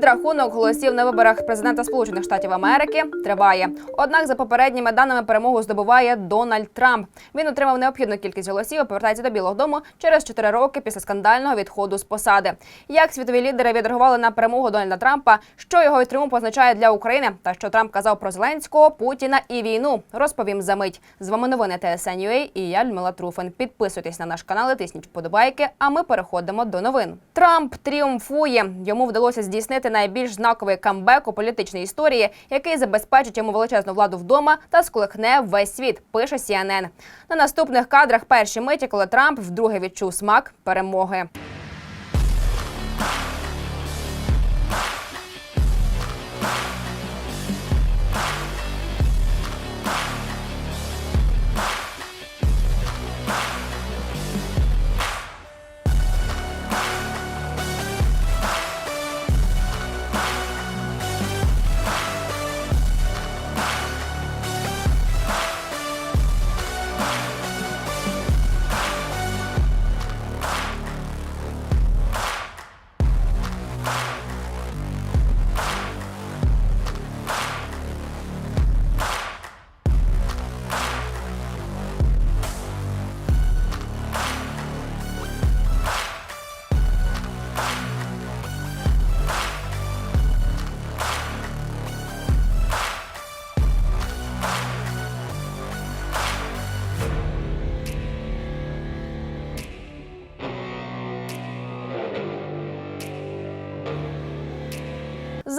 Підрахунок голосів на виборах президента Сполучених Штатів Америки триває. Однак, за попередніми даними, перемогу здобуває Дональд Трамп. Він отримав необхідну кількість голосів і повертається до Білого Дому через 4 роки після скандального відходу з посади. Як світові лідери відреагували на перемогу Дональда Трампа, що його відтриму позначає для України, та що Трамп казав про Зеленського, Путіна і війну, розповім за мить. З вами новини ТСН.UA і я Людмила Труфин. Підписуйтесь на наш канал, і тисніть вподобайки. А ми переходимо до новин. Трамп тріумфує. Йому вдалося здійснити найбільш знаковий камбек у політичній історії, який забезпечить йому величезну владу вдома та сколихне весь світ. Пише CNN. На наступних кадрах перші миті, коли Трамп вдруге відчув смак перемоги.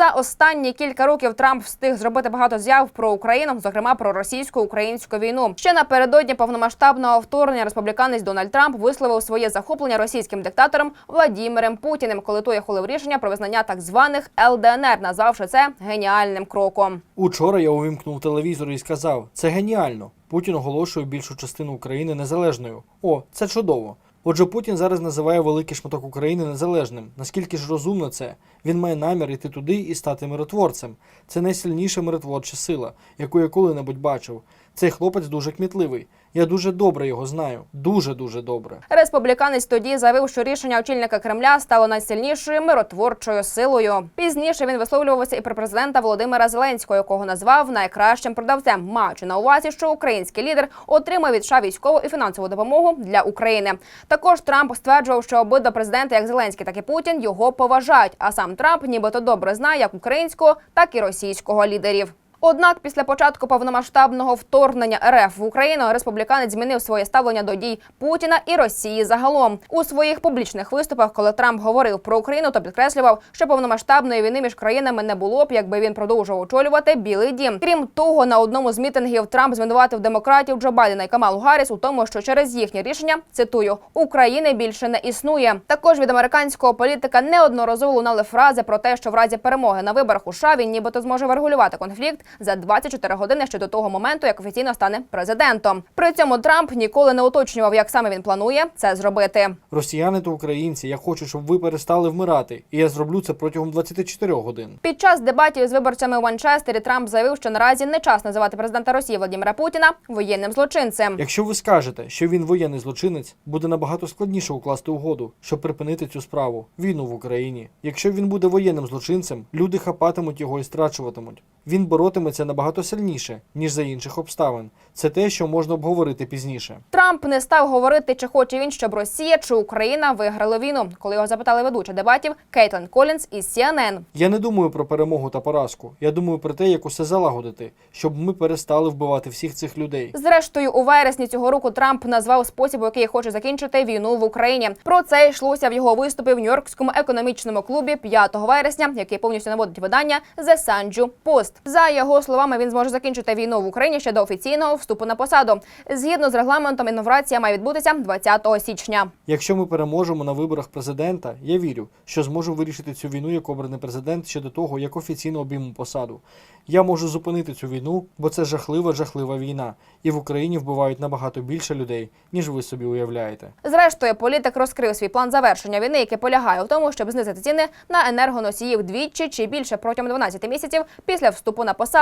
За останні кілька років Трамп встиг зробити багато заяв про Україну, зокрема про російсько-українську війну. Ще напередодні повномасштабного вторгнення республіканець Дональд Трамп висловив своє захоплення російським диктатором Владімиром Путіним, коли той ухвалив рішення про визнання так званих ЛДНР, назвавши це геніальним кроком. Учора я увімкнув телевізор і сказав: це геніально. Путін оголошує більшу частину України незалежною. О, це чудово. Отже, Путін зараз називає великий шматок України незалежним. Наскільки ж розумно це? Він має намір іти туди і стати миротворцем. Це найсильніша миротворча сила, яку я коли-небудь бачив. Цей хлопець дуже кмітливий. Я дуже добре його знаю. Дуже дуже добре. Республіканець тоді заявив, що рішення очільника Кремля стало найсильнішою миротворчою силою. Пізніше він висловлювався і про президента Володимира Зеленського, якого назвав найкращим продавцем, маючи на увазі, що український лідер отримав від США військову і фінансову допомогу для України. Також Трамп стверджував, що обидва президенти, як Зеленський, так і Путін, його поважають. А сам Трамп нібито добре знає як українського, так і російського лідерів. Однак після початку повномасштабного вторгнення РФ в Україну республіканець змінив своє ставлення до дій Путіна і Росії загалом у своїх публічних виступах, коли Трамп говорив про Україну, то підкреслював, що повномасштабної війни між країнами не було б, якби він продовжував очолювати Білий Дім. Крім того, на одному з мітингів Трамп звинуватив демократів Джо Байдена і Камалу Гарріс у тому, що через їхнє рішення цитую України більше не існує. Також від американського політика неодноразово лунали фрази про те, що в разі перемоги на виборах у США нібито зможе врегулювати конфлікт за 24 години ще до того моменту, як офіційно стане президентом. При цьому Трамп ніколи не уточнював, як саме він планує це зробити. Росіяни та українці, я хочу, щоб ви перестали вмирати, і я зроблю це протягом 24 годин. Під час дебатів з виборцями у Манчестері Трамп заявив, що наразі не час називати президента Росії Владимира Путіна воєнним злочинцем. Якщо ви скажете, що він воєнний злочинець, буде набагато складніше укласти угоду, щоб припинити цю справу війну в Україні. Якщо він буде воєнним злочинцем, люди хапатимуть його і страчуватимуть. Він боротиметься набагато сильніше, ніж за інших обставин. Це те, що можна обговорити пізніше. Трамп не став говорити, чи хоче він, щоб Росія чи Україна виграли війну, коли його запитали ведуча дебатів Кейтлен Колінс із CNN. Я не думаю про перемогу та поразку. Я думаю про те, як усе залагодити, щоб ми перестали вбивати всіх цих людей. Зрештою, у вересні цього року Трамп назвав спосіб, у який хоче закінчити війну в Україні. Про це йшлося в його виступі в Нью-Йоркському економічному клубі 5 вересня, який повністю наводить видання The Sanju Post. За його словами, він зможе закінчити війну в Україні ще до офіційного вступу на посаду. Згідно з регламентом, інавгурація має відбутися 20 січня. Якщо ми переможемо на виборах президента, я вірю, що зможу вирішити цю війну як обраний президент ще до того, як офіційно обійму посаду. Я можу зупинити цю війну, бо це жахлива, жахлива війна, і в Україні вбивають набагато більше людей, ніж ви собі уявляєте. Зрештою, політик розкрив свій план завершення війни, який полягає в тому, щоб знизити ціни на енергоносії вдвічі чи більше протягом 12 місяців після вступу на посаду.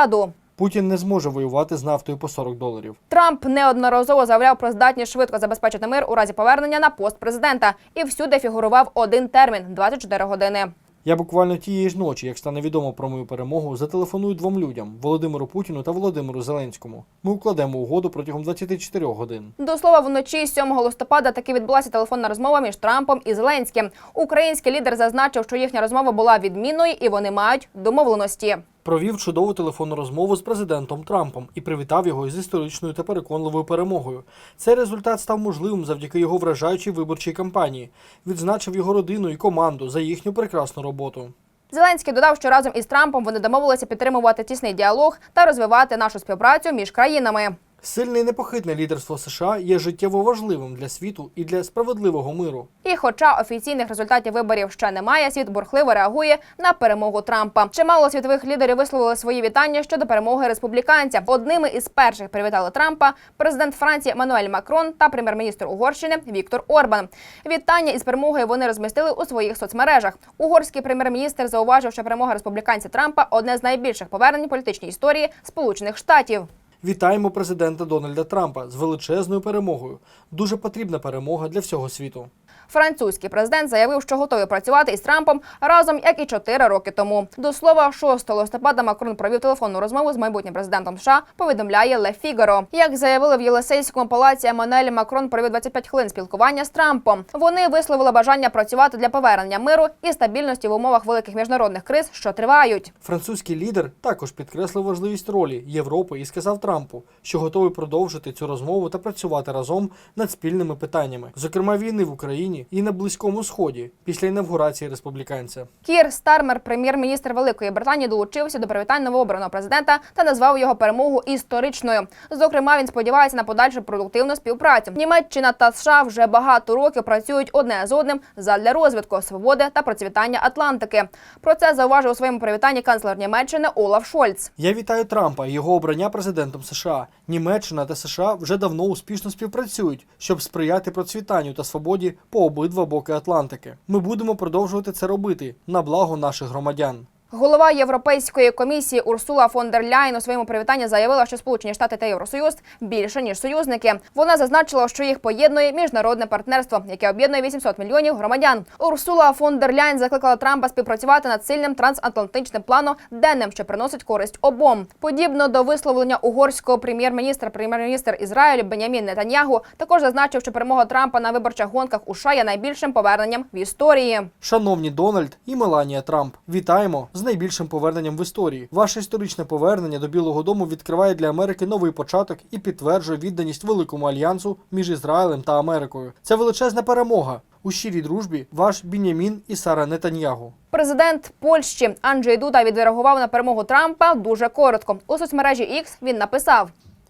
Путін не зможе воювати з нафтою по 40 доларів. Трамп неодноразово заявляв про здатність швидко забезпечити мир у разі повернення на пост президента і всюди фігурував один термін 24 години. Я буквально тієї ж ночі, як стане відомо про мою перемогу, зателефоную двом людям Володимиру Путіну та Володимиру Зеленському. Ми укладемо угоду протягом 24 годин. До слова, вночі 7 листопада таки відбулася телефонна розмова між Трампом і Зеленським. Український лідер зазначив, що їхня розмова була відмінною і вони мають домовленості. Провів чудову телефонну розмову з президентом Трампом і привітав його з історичною та переконливою перемогою. Цей результат став можливим завдяки його вражаючій виборчій кампанії. Відзначив його родину і команду за їхню прекрасну роботу. Зеленський додав, що разом із Трампом вони домовилися підтримувати тісний діалог та розвивати нашу співпрацю між країнами. Сильне і непохитне лідерство США є життєво важливим для світу і для справедливого миру. І, хоча офіційних результатів виборів ще немає, світ бурхливо реагує на перемогу Трампа. Чимало світових лідерів висловили свої вітання щодо перемоги республіканця. Одними із перших привітали Трампа президент Франції Еммануель Макрон та прем'єр-міністр Угорщини Віктор Орбан. Вітання із перемогою вони розмістили у своїх соцмережах. Угорський прем'єр-міністр зауважив, що перемога республіканця Трампа одне з найбільших повернень політичній історії Сполучених Штатів. Вітаємо президента Дональда Трампа з величезною перемогою. Дуже потрібна перемога для всього світу. Французький президент заявив, що готовий працювати із Трампом разом, як і чотири роки тому. До слова, 6 листопада Макрон провів телефонну розмову з майбутнім президентом США. Повідомляє Ле Фігаро. Як заявили в Єлисейському палаці, Еммануель Макрон провів 25 хвилин спілкування з Трампом. Вони висловили бажання працювати для повернення миру і стабільності в умовах великих міжнародних криз, що тривають. Французький лідер також підкреслив важливість ролі Європи і сказав Трампу, що готовий продовжити цю розмову та працювати разом над спільними питаннями, зокрема війни в Україні і на Близькому Сході після інавгурації республіканця. Кір Стармер, прем'єр-міністр Великої Британії, долучився до привітань новообраного президента та назвав його перемогу історичною. Зокрема, він сподівається на подальшу продуктивну співпрацю. Німеччина та США вже багато років працюють одне з одним задля розвитку свободи та процвітання Атлантики. Про це зауважив у своєму привітанні канцлер Німеччини Олаф Шольц. Я вітаю Трампа і його обрання президентом США. Німеччина та США вже давно успішно співпрацюють, щоб сприяти процвітанню та свободі по обидва боки Атлантики. Ми будемо продовжувати це робити на благо наших громадян. Голова Європейської комісії Урсула фон дер Ляйн у своєму привітанні заявила, що Сполучені Штати та Євросоюз більше ніж союзники. Вона зазначила, що їх поєднує міжнародне партнерство, яке об'єднує 800 мільйонів громадян. Урсула фон дер Ляйн закликала Трампа співпрацювати над сильним трансатлантичним планом, денним, що приносить користь обом. Подібно до висловлення угорського прем'єр-міністра, прем'єр-міністр Ізраїлю Бенямін Нетаньягу також зазначив, що перемога Трампа на виборчих гонках у США є найбільшим поверненням в історії. Шановні Дональд і Меланія Трамп, вітаємо з найбільшим поверненням в історії. Ваше історичне повернення до Білого Дому відкриває для Америки новий початок і підтверджує відданість великому альянсу між Ізраїлем та Америкою. Це величезна перемога. У щирій дружбі ваш Бінямін і Сара Нетаньягу. Президент Польщі Анджей Дуда відреагував на перемогу Трампа дуже коротко. У соцмережі X він написав: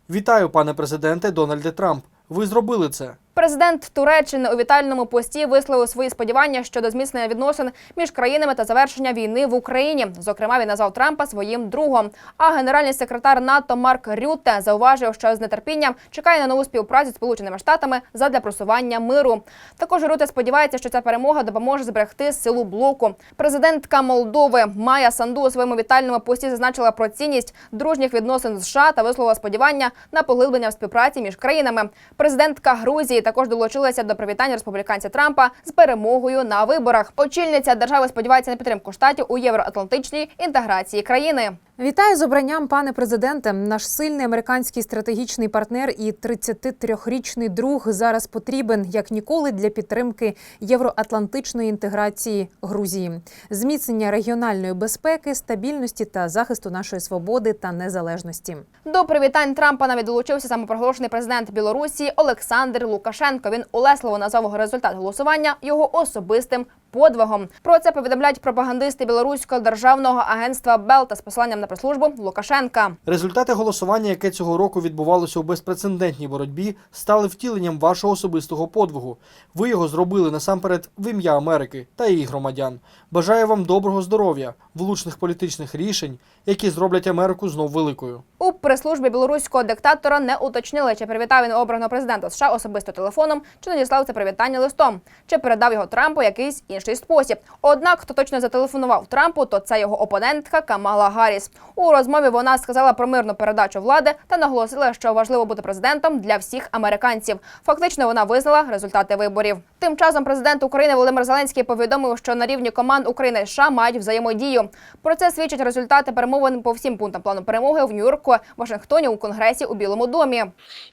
Вітаю, пане президенте Дональде Трамп. Ви зробили це. Президент Туреччини у вітальному пості висловив свої сподівання щодо зміцнення відносин між країнами та завершення війни в Україні. Зокрема, він назвав Трампа своїм другом. А генеральний секретар НАТО Марк Рютте зауважив, що з нетерпінням чекає на нову співпрацю з Сполученими Штатами задля просування миру. Також Рютте сподівається, що ця перемога допоможе зберегти силу блоку. Президентка Молдови Майя Санду у своєму вітальному пості зазначила про цінність дружніх відносин з США та висловила сподівання на поглиблення в співпраці між країнами. Президентка Грузії також долучилася до привітання республіканця Трампа з перемогою на виборах. Очільниця держави сподівається на підтримку штатів у євроатлантичній інтеграції країни. Вітаю з обранням, пане президенте. Наш сильний американський стратегічний партнер і 33-річний друг зараз потрібен як ніколи для підтримки євроатлантичної інтеграції Грузії, зміцнення регіональної безпеки, стабільності та захисту нашої свободи та незалежності. До привітань Трампа навіть долучився самопроголошений президент Білорусі Олександр Лукашенко. Він улесливо назвав результат голосування його особистим подвигом. Про це повідомляють пропагандисти білоруського державного агентства Белта з посиланням на прес-службу Лукашенка. Результати голосування, яке цього року відбувалося у безпрецедентній боротьбі, стали втіленням вашого особистого подвигу. Ви його зробили насамперед в ім'я Америки та її громадян. Бажаю вам доброго здоров'я, влучних політичних рішень, які зроблять Америку знов великою. У прес-службі білоруського диктатора не уточнили, чи привітав він обраного президента США особисто телефоном, чи надіслав це привітання листом, чи передав його Трампу якийсь інший інший спосіб. Однак, хто точно зателефонував Трампу, то це його опонентка Камала Гарріс. У розмові вона сказала про мирну передачу влади та наголосила, що важливо бути президентом для всіх американців. Фактично, вона визнала результати виборів. Тим часом президент України Володимир Зеленський повідомив, що на рівні команд України і США мають взаємодію. Про це свідчать результати перемовин по всім пунктам плану перемоги в Нью-Йорку, Вашингтоні, у Конгресі у Білому домі.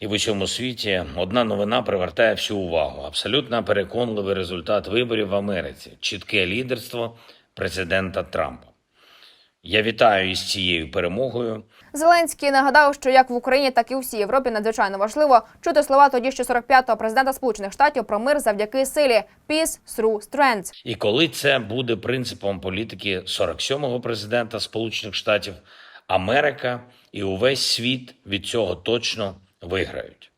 І в усьому світі одна новина привертає всю увагу. Абсолютно переконливий результат виборів в Америці, чітке лідерство президента Трампа. Я вітаю із цією перемогою. Зеленський нагадав, що як в Україні, так і у всій Європі надзвичайно важливо чути слова тоді ще 45-го президента Сполучених Штатів про мир завдяки силі «Peace through strength». І коли це буде принципом політики 47-го президента Сполучених Штатів, Америка і увесь світ від цього точно виграють.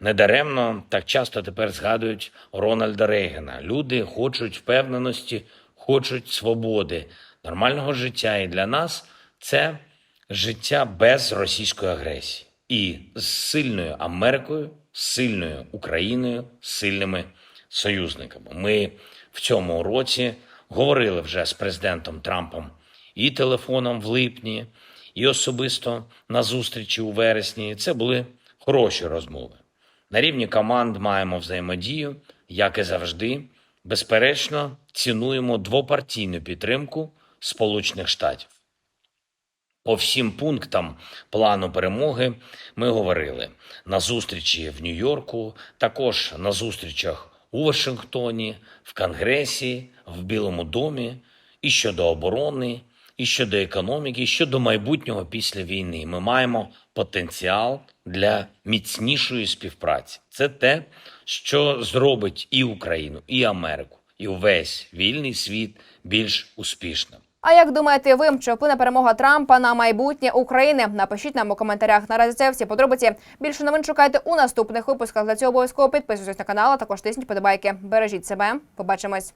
Недаремно так часто тепер згадують Рональда Рейгана. Люди хочуть впевненості, хочуть свободи, нормального життя. І для нас це життя без російської агресії. І з сильною Америкою, з сильною Україною, з сильними союзниками. Ми в цьому році говорили вже з президентом Трампом і телефоном в липні, і особисто на зустрічі у вересні. Це були хороші розмови. На рівні команд маємо взаємодію, як і завжди. Безперечно, цінуємо двопартійну підтримку Сполучених Штатів. По всім пунктам плану перемоги ми говорили на зустрічі в Нью-Йорку, також на зустрічах у Вашингтоні, в Конгресі, в Білому домі, і щодо оборони, і щодо економіки, і щодо майбутнього після війни. Ми маємо потенціал для міцнішої співпраці. Це те, що зробить і Україну, і Америку, і увесь вільний світ більш успішним. А як думаєте ви, чи вплине перемога Трампа на майбутнє України? Напишіть нам у коментарях. Наразі це всі подробиці. Більше новин шукайте у наступних випусках. Для цього обов'язково підписуйтесь на канал, а також тисніть подобайки. Бережіть себе. Побачимось.